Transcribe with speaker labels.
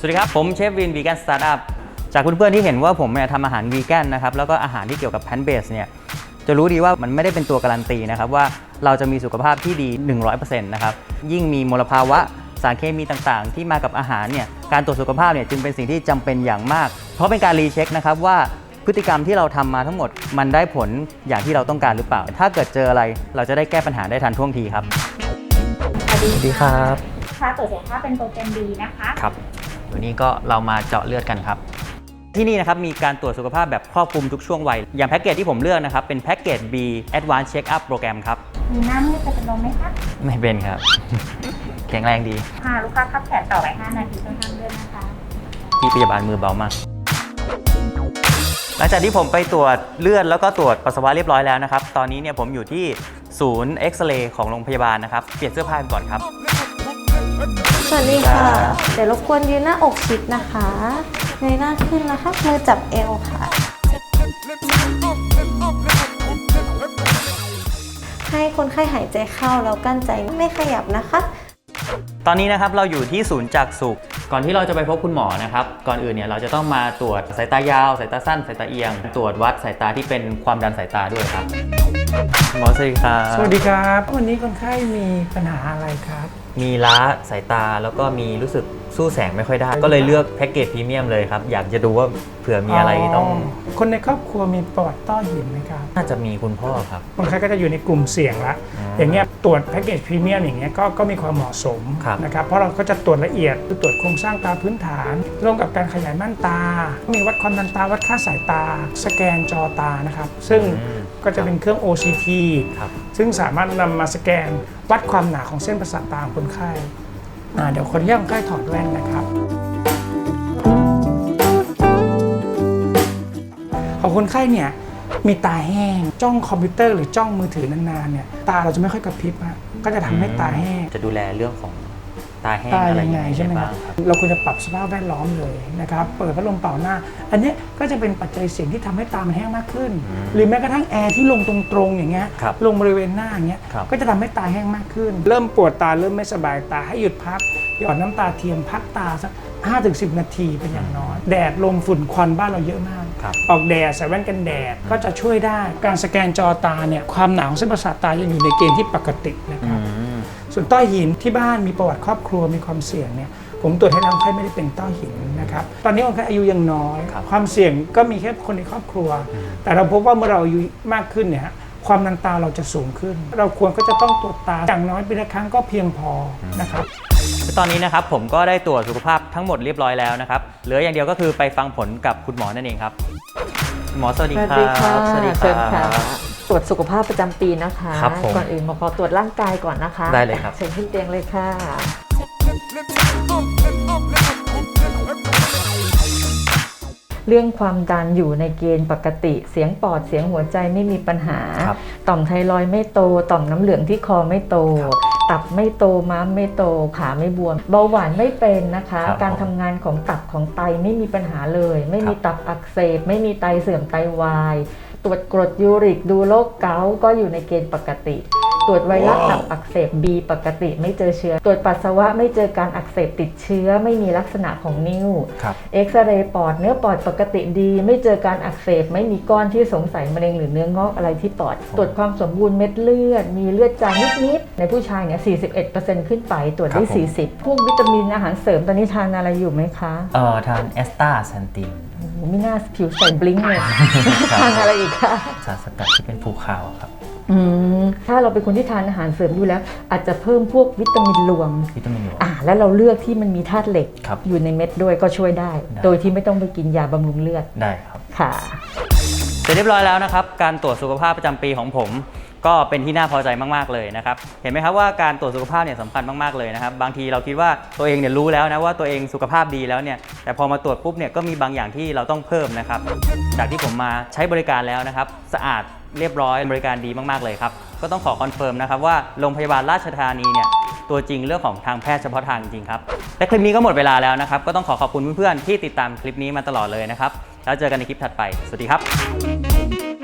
Speaker 1: สวัสดีครับ ผมเชฟวินวีแกนสตาร์ทอัพจากเพื่อนๆที่เห็นว่าผมเนี่ยทำอาหารวีแกนนะครับแล้วก็อาหารที่เกี่ยวกับแพนเบสเนี่ยจะรู้ดีว่ามันไม่ได้เป็นตัวการันตีนะครับว่าเราจะมีสุขภาพที่ดี 100%นะครับยิ่งมีมลภาวะสารเคมีต่างๆ ที่มากับอาหารเนี่ยการตรวจสุขภาพเนี่ยจึงเป็นสิ่งที่จำเป็นอย่างมาก เพราะเป็นการรีเช็คนะครับว่าพฤติกรรมที่เราทำมาทั้งหมด มันได้ผลอย่างที่เราต้องการหรือเปล่า ถ้าเกิดเจออะไรเราจะได้แก้ปัญหาได้ทันท่วงทีครับ
Speaker 2: สวัสดี
Speaker 1: ครับ
Speaker 2: ค่ะตรวจสุขภาพเป็นโปรแกรมดีนะคะ
Speaker 1: ครับ วันนี้ก็เรามาเจาะเลือดกันครับ ที่นี่นะครับมีการตรวจสุขภาพแบบครอบคลุมทุกช่วงวัย อย่างแพ็กเกจที่ผมเลือกนะครับ เป็นแพ็กเกจ B Advanced Check Up โปรแกรมครับ
Speaker 2: มีหน้ามืดจะเป็นลมไหมคะ
Speaker 1: ไม่เป็นครับ แข็งแรงดี
Speaker 2: ค่ะลูกค้าพับแขนต่อไว้5นาทีต้องห้ามเลื่อนนะคะ
Speaker 1: พี่พยาบาลมือเบามาก หลังจากที่ผมไปตรวจเลือดแล้วก็ตรวจปัสสาวะเรียบร้อยแล้วนะครับ ตอนนี้เนี่ยผมอยู่ที่ศูนย์เอ็กซเรย์ของโรงพยาบาลนะครับ เปลี่ยนเสื้อผ้ากันก่อนครับ
Speaker 3: สวัสดีค่ะ เดี๋ยวรบกวนยืนหน้าอกชิดนะคะเงยหน้าขึ้นนะคะมือจับเอวค่ะ ให้คนไข้หายใจเข้าแล้วกั้นใจไม่ขยับนะคะ
Speaker 1: ตอนนี้นะครับเราอยู่ที่ศูนย์จักษุก่อนที่เราจะไปพบคุณหมอนะครับ ก่อนอื่นเนี่ยเราจะต้องมาตรวจสายตายาว สายตาสั้น สายตาเอียง ตรวจวัดสายตาที่เป็นความดันสายตาด้วยครับ หมอสวัสดีครับ
Speaker 4: สวัสดีครับ วันนี้คนไข้มีปัญหาอะไรครับ
Speaker 1: มีล้าสายตาแล้วก็มีรู้สึกสู้แสงไม่ค่อยได้ ก็เลยเลือกแพ็กเกจพรีเมียมเลยครับ อยากจะดูว่าเผื่อมีอะไรต้อง
Speaker 4: คนในครอบครัวมีประวัติต้อหินไหมครับ
Speaker 1: น่าจะมีคุณพ่อครับ
Speaker 4: คนไข้ก็จะอยู่ในกลุ่มเสี่ยงละ
Speaker 1: อืม
Speaker 4: อย่างเงี้ยตรวจแพ็กเกจพรีเมียมอย่างเงี้ยก็ก็มีความเหมาะสม
Speaker 1: ครับ
Speaker 4: นะครับ เพราะเราก็จะตรวจละเอียดคือตรวจโครงสร้างตาพื้นฐานร่วมกับการขยายม่านตา มีวัดความดันตาวัดค่าสายตา สแกนจอตานะครับ ซึ่ง
Speaker 1: อืม
Speaker 4: ก็จะเป็นเครื่อง OCT
Speaker 1: ครับ
Speaker 4: ซึ่งสามารถนำมาสแกนวัดความหนาของเส้นประสาทตาของคนไข้อ่าเดี๋ยวคนไข้คนไข้ถอดแว่นนะครับ ของคนไข้เนี่ยมีตาแห้งจ้องคอมพิวเตอร์หรือจ้องมือถือนานๆเนี่ยตาเราจะไม่ค่อยกระพริบฮะก็จะทำให้ตาแห้ง
Speaker 1: จะดูแลเรื่องของ ตาแห้ง
Speaker 4: ตา
Speaker 1: อะไร
Speaker 4: ยังไงใช่ไหมค
Speaker 1: บ้า
Speaker 4: รับ
Speaker 1: งครับ
Speaker 4: เราควรจะปรับสภาพแวดล้อมเลยนะครับ เปิดพัดลมเป่าหน้า อันเนี้ยก็จะเป็นปัจจัยเสี่ยงที่ทำให้ตามันแห้งมากขึ้น
Speaker 1: อืม
Speaker 4: หรือแม้กระทั่งแอร์ที่ลงตรงๆอย่างเงี้ย
Speaker 1: ครับ
Speaker 4: ลงบริเวณหน้าอย่างเงี้ย
Speaker 1: ครับ
Speaker 4: ก็จะทำให้ตาแห้งมากขึ้น เริ่มปวดตาเริ่มไม่สบายตาให้หยุดพักหยอดน้ำตาเทียมพักตาสัก5-10นาทีเป็นอย่างน้อย แดดลมฝุ่นควันบ้านเราเยอะมาก
Speaker 1: ครับ
Speaker 4: ออกแดดใส่แว่นกันแดดก็จะช่วยได้ การสแกนจอตาเนี่ยความหนาของเส้นประสาทตายังอยู่ในเกณฑ์ที่ปกตินะครับ
Speaker 1: อืม
Speaker 4: ส่วนต้อหินที่บ้านมีประวัติครอบครัวมีความเสี่ยงเนี่ยผมตรวจให้แล้วคนไข้ไม่ได้เป็นต้อหินนะครับ ตอนนี้คนไข้อายุยังน้อย
Speaker 1: ครับ
Speaker 4: ความเสี่ยงก็มีแค่คนในครอบครัว แต่เราพบว่าเมื่อเราอายุมากขึ้นเนี่ยฮะความดันตาเราจะสูงขึ้น เราควรก็จะต้องตรวจตาอย่างน้อยปีละครั้งก็เพียงพอนะครับ
Speaker 1: ตอนนี้นะครับผมก็ได้ตรวจสุขภาพทั้งหมดเรียบร้อยแล้วนะครับ เหลืออย่างเดียวก็คือไปฟังผลกับคุณหมอนั่นเองครับ หมอสวัสดี
Speaker 5: ส
Speaker 1: ค
Speaker 5: วั
Speaker 1: รั
Speaker 5: สดีค่ะ
Speaker 1: บสวัสดีค
Speaker 5: เชิญ
Speaker 1: รั
Speaker 5: ค่ะ
Speaker 1: บ
Speaker 5: ตรวจสุขภาพประจำปีนะคะ
Speaker 1: ครับผม
Speaker 5: ก่อนอื่นหมอขอตรวจร่างกายก่อนนะคะ
Speaker 1: ได้เลยครับ
Speaker 5: เชิญขึ้นเตียงเลยค่ะ เรื่องความดันอยู่ในเกณฑ์ปกติ เสียงปอดเสียงหัวใจไม่มีปัญหา
Speaker 1: ครับ
Speaker 5: ต่อมไทรอยด์ไม่โต ต่อมน้ำเหลืองที่คอไม่โต ตับไม่โต ม้ามไม่โต ขาไม่บวม เบาหวานไม่เป็นนะคะ
Speaker 1: ครับ
Speaker 5: การทำงานของตับของไตไม่มีปัญหาเลย ไม่มี
Speaker 1: ครับ
Speaker 5: ตับอักเสบ ไม่มีไตเสื่อมไตวายตรวจกรดยูริกดูโรคเกาต์ก็อยู่ในเกณฑ์ปกติ ตรวจไวรัสตับอักเสบ B ปกติไม่เจอเชื้อ ตรวจปัสสาวะไม่เจอการอักเสบติดเชื้อไม่มีลักษณะของนิ่ว
Speaker 1: ครับ
Speaker 5: เอ็กซเรย์ปอดเนื้อปอดปกติดี ไม่เจอการอักเสบไม่มีก้อนที่สงสัยมะเร็งหรือเนื้องอกอะไรที่ปอด ตรวจความสมบูรณ์เม็ดเลือด มีเลือดจางนิดๆในผู้ชายเนี่ย41%ขึ้นไปตรวจได้
Speaker 1: ครับผม
Speaker 5: 40 พวกวิตามินอาหารเสริมตอนนี้ทานอะไรอยู่ไหมคะ
Speaker 1: เอ่อทานแอสตาแซนติน
Speaker 5: โอ้โหไม่น่าผิวใสบลิงก์เลย
Speaker 1: ครับ
Speaker 5: ทานอะไรอีกคะ
Speaker 1: สารสกัดที่เป็นภูเขาอะครับ
Speaker 5: อืม ถ้าเราเป็นคนที่ทานอาหารเสริมอยู่แล้ว อาจจะเพิ่มพวกวิตามินรวม
Speaker 1: วิตามินอยู่
Speaker 5: อ่าแล้วเราเลือกที่มันมีธาตุเหล็ก
Speaker 1: ครับ
Speaker 5: อยู่ในเม็ดด้วยก็ช่วยได้
Speaker 1: ได้
Speaker 5: โดยที่ไม่ต้องไปกินยาบำรุงเลือด
Speaker 1: ได้ครับ
Speaker 5: ค่ะ
Speaker 1: เสร็จเรียบร้อยแล้วนะครับ การตรวจสุขภาพประจำปีของผม ก็เป็นที่น่าพอใจมากๆเลยนะครับ เห็นไหมครับว่าการตรวจสุขภาพเนี่ยสำคัญมากๆเลยนะครับ บางทีเราคิดว่าตัวเองเนี่ยรู้แล้วนะว่าตัวเองสุขภาพดีแล้วเนี่ย แต่พอมาตรวจปุ๊บเนี่ยก็มีบางอย่างที่เราต้องเพิ่มนะครับ จากที่ผมมาใช้บริการแล้วนะครับ สะอาดเรียบร้อยบริการดีมากๆเลยครับ ก็ต้องขอคอนเฟิร์มนะครับว่าโรงพยาบาลราชธานีเนี่ยตัวจริงเรื่องของทางแพทย์เฉพาะทางจริงครับ และคลิปนี้ก็หมดเวลาแล้วนะครับ ก็ต้องขอขอบคุณเพื่อนๆที่ติดตามคลิปนี้มาตลอดเลยนะครับ แล้วเจอกันในคลิปถัดไป สวัสดีครับ